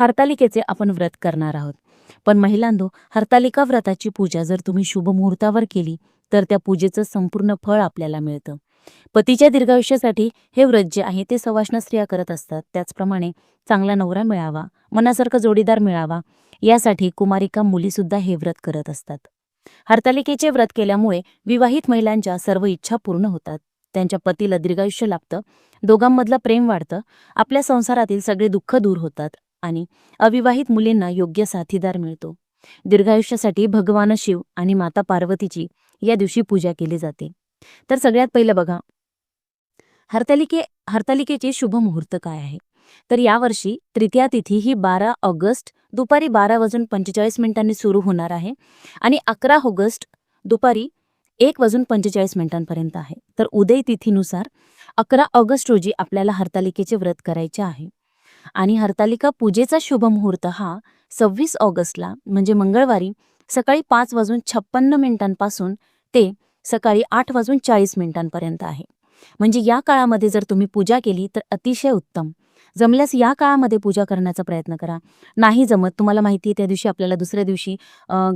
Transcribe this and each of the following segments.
हरतालिकेचे आपण व्रत करणार आहोत. पण महिलांदो हरतालिका व्रताची पूजा जर तुम्ही शुभ मुहूर्तावर केली तर त्या पूजेचं संपूर्ण फळ आपल्याला मिळतं. पतीच्या दीर्घायुष्यासाठी हे व्रत जे आहे ते सवाष्ण स्त्रिया करत असतात. त्याचप्रमाणे चांगला नवरा मिळावा मनासारखा जोडीदार मिळावा यासाठी कुमारिका मुलीसुद्धा हे व्रत करत असतात. हरतालिकेचे व्रत केल्यामुळे विवाहित महिलांच्या सर्व इच्छा पूर्ण होतात. त्यांच्या पतीला दीर्घायुष्य लाभतं दोघांमधलं प्रेम वाढतं आपल्या संसारातील सगळे दुःख दूर होतात. आणि अविवाहित मुलींना योग्य साथीदार मिळतो. दीर्घायुष्यासाठी भगवान शिव आणि माता पार्वतीची या दिवशी पूजा केली जाते. तर सगळ्यात पहिलं बघा हरतालिके हरतालिकेचे शुभ मुहूर्त काय आहे? तर यावर्षी तृतीया तिथी ही बारा ऑगस्ट दुपारी बारा वाजून पंचेचाळीस मिनिटांनी सुरू होणार आहे आणि अकरा ऑगस्ट दुपारी एक वाजून पंचेचाळीस मिनिटांपर्यंत आहे. तर उदय तिथीनुसार अकरा ऑगस्ट रोजी आपल्याला हरतालिकेचे व्रत करायचे आहे. आणि हरतालिका पूजेचा शुभ मुहूर्त हा सव्वीस ऑगस्टला म्हणजे मंगळवारी सकाळी पाच वाजून छप्पन्न मिनिटांपासून ते सकाळी आठ वाजून चाळीस मिनिटांपर्यंत आहे. म्हणजे या काळामध्ये जर तुम्ही पूजा केली तर अतिशय उत्तम. जमल्यास या काळामध्ये पूजा करण्याचा प्रयत्न करा. नाही जमत तुम्हाला माहिती आहे त्या दिवशी आपल्याला दुसऱ्या दिवशी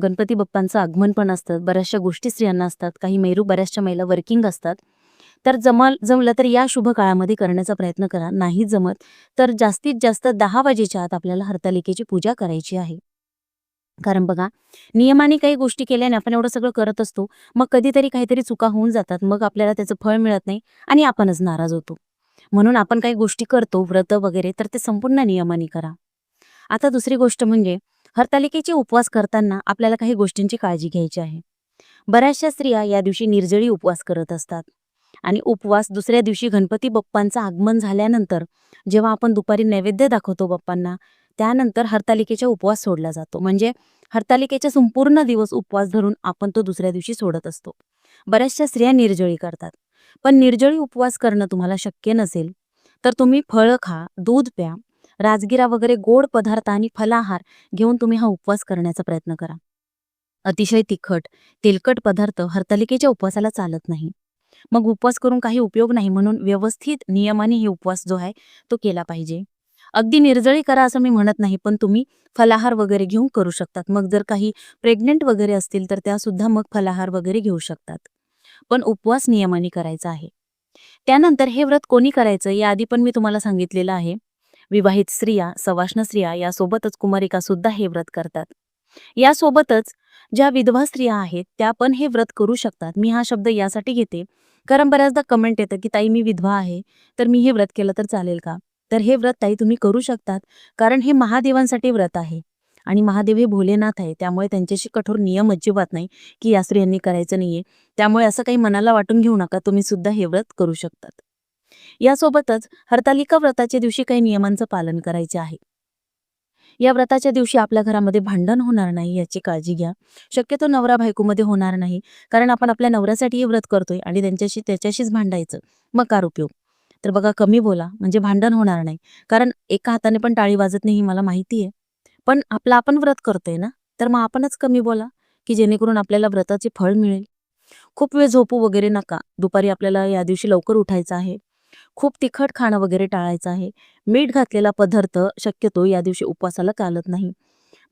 गणपती बाप्पांचं आगमन पण असतं. बऱ्याचशा गोष्टी स्त्रियांना असतात. काही मेरू बऱ्याचशा महिला वर्किंग असतात. तर जमल जमलं तर या शुभ काळामध्ये करण्याचा प्रयत्न करा. नाही जमत तर जास्तीत जास्त दहा वाजेच्या आत आपल्याला हरतालिकेची पूजा करायची आहे. कारण बघा नियमाने काही गोष्टी केल्याने आपण एवढं सगळं करत असतो मग कधीतरी काहीतरी चुका होऊन जातात. मग आपल्याला त्याचं फळ मिळत नाही आणि आपणच नाराज होतो. म्हणून आपण काही गोष्टी करतो व्रत वगैरे तर ते संपूर्ण नियमाने करा. आता दुसरी गोष्ट म्हणजे हरतालिकेचे उपवास करताना आपल्याला काही गोष्टींची काळजी घ्यायची आहे. बऱ्याचशा स्त्रिया या दिवशी निर्जळी उपवास करत असतात. आणि उपवास दुसऱ्या दिवशी गणपती बाप्पांचं आगमन झाल्यानंतर जेव्हा आपण दुपारी नैवेद्य दाखवतो बाप्पांना त्यानंतर हरतालिकेचा उपवास सोडला जातो. म्हणजे हरतालिकेचा संपूर्ण दिवस उपवास धरून आपण तो दुसऱ्या दिवशी सोडत असतो. बऱ्याचशा स्त्रिया निर्जळी करतात. पण निर्जळी उपवास करणं तुम्हाला शक्य नसेल तर तुम्ही फळं खा दूध प्या राजगिरा वगैरे गोड पदार्थ आणि फलाहार घेऊन तुम्ही हा उपवास करण्याचा प्रयत्न करा. अतिशय तिखट तेलकट पदार्थ हरतालिकेच्या उपवासाला चालत नाही. मग उपवास करून काही उपयोग नाही म्हणून व्यवस्थित नियमाने हे उपवास जो आहे तो केला पाहिजे. अगदी निर्जळी करा असं मी म्हणत नाही पण तुम्ही फलाहार वगैरे घेऊन करू शकतात. मग जर काही प्रेग्नेंट वगैरे असतील तर त्या सुद्धा मग फलाहार वगैरे घेऊ शकतात. पण उपवास नियमाने करायचा आहे. त्यानंतर हे व्रत कोणी करायचं? याआधी पण मी तुम्हाला सांगितलेलं आहे. विवाहित स्त्रिया सवाष्ण स्त्रिया यासोबतच कुमारिका सुद्धा हे व्रत करतात. यासोबतच ज्या विधवा स्त्रिया आहेत त्या पण हे व्रत करू शकतात. मी हा शब्द यासाठी घेते. कारण बऱ्याचदा कमेंट येतं की ताई मी विधवा आहे तर मी हे व्रत केलं तर चालेल का? तर हे व्रत ताई तुम्ही करू शकतात. कारण हे महादेवांसाठी व्रत आहे. आणि महादेव हे भोलेनाथ आहे. त्यामुळे त्यांच्याशी कठोर नियम अजिबात नाही की या स्त्रियांनी करायचं नाहीये. त्यामुळे असं काही मनाला वाटून घेऊ नका. तुम्ही सुद्धा हे व्रत करू शकतात. यासोबतच हरतालिका व्रताच्या दिवशी काही नियमांचं पालन करायचे आहे. या व्रताच्या दिवशी आपल्या घरामध्ये भांडण होणार नाही याची काळजी घ्या. शक्यतो नवरा बायकोमध्ये होणार नाही कारण आपण आपल्या नवऱ्यासाठी हे व्रत करतोय आणि त्यांच्याशी त्याच्याशीच भांडायचं. मग कार उपयोग. तर बघा कमी बोला म्हणजे भांडण होणार नाही. कारण एका हाताने पण टाळी वाजत नाही ही मला माहिती आहे. पण आपलं आपण व्रत करतोय ना तर मग आपणच कमी बोला की जेणेकरून आपल्याला व्रताचे फळ मिळेल. खूप वेळ झोपू वगैरे नका. दुपारी आपल्याला या दिवशी लवकर उठायचं आहे. खूप तिखट खाणं वगैरे टाळायचं आहे. मीठ घातलेला पदार्थ शक्यतो या दिवशी उपवासाला चालत नाही.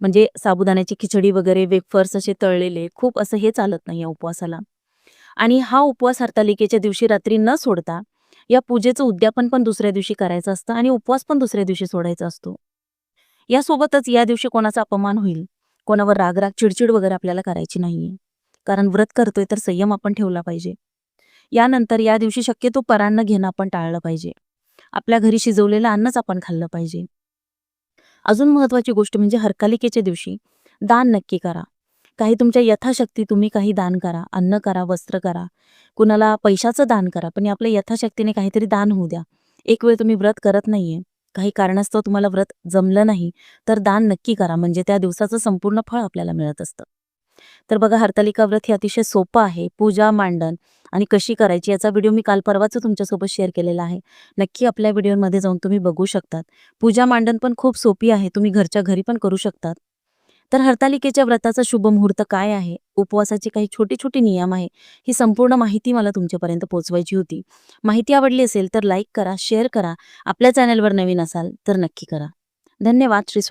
म्हणजे साबुदाण्याची खिचडी वगैरे वेफर्स असे तळलेले खूप असं हे चालत नाही या उपवासाला. आणि हा उपवास हरतालिकेच्या दिवशी रात्री न सोडता या पूजेचं उद्यापन पण दुसऱ्या दिवशी करायचं असतं आणि उपवास पण दुसऱ्या दिवशी सोडायचा असतो. यासोबतच या दिवशी कोणाचा अपमान होईल? कोणावर राग राग चिडचिड वगैरे आपल्याला करायची नाहीये. कारण व्रत करतोय तर संयम आपण ठेवला पाहिजे. यानंतर या दिवशी शक्यतो परान्न घेणं आपण टाळलं पाहिजे. आपल्या घरी शिजवलेलं अन्नच आपण खाल्लं पाहिजे. अजून महत्वाची गोष्ट म्हणजे हरकालिकेच्या दिवशी दान नक्की करा. काही तुमच्या यथाशक्ती तुम्ही काही दान करा. अन्न करा वस्त्र करा. कुणाला पैशाचं दान करा पण आपल्या यथाशक्तीने काहीतरी दान होऊ द्या. एक वेळ तुम्ही व्रत करत नाहीये काही कारणास्तव तुम्हाला व्रत जमलं नाही तर दान नक्की करा. म्हणजे त्या दिवसाचं संपूर्ण फळ आपल्याला मिळत असतं. तर बघा हरतालिका व्रत हे अतिशय सोपं आहे. पूजा मांडण आणि कशी करायची याचा व्हिडिओ मी काल परवाच तुमच्यासोबत शेअर केलेला आहे. नक्की आपल्या व्हिडिओमध्ये जाऊन तुम्ही बघू शकतात. पूजा मांडण पण खूप सोपी आहे. तुम्ही घरच्या घरी पण करू शकतात. तर हरतालिकेच्या व्रताचा शुभ मुहूर्त काय आहे? उपवासाचे काही छोटे छोटे नियम आहे. ही संपूर्ण माहिती मला तुमच्यापर्यंत पोहोचवायची होती. माहिती आवडली असेल तर लाईक करा शेअर करा. आपल्या चॅनलवर नवीन असाल तर नक्की करा. धन्यवाद. श्री स्वामी.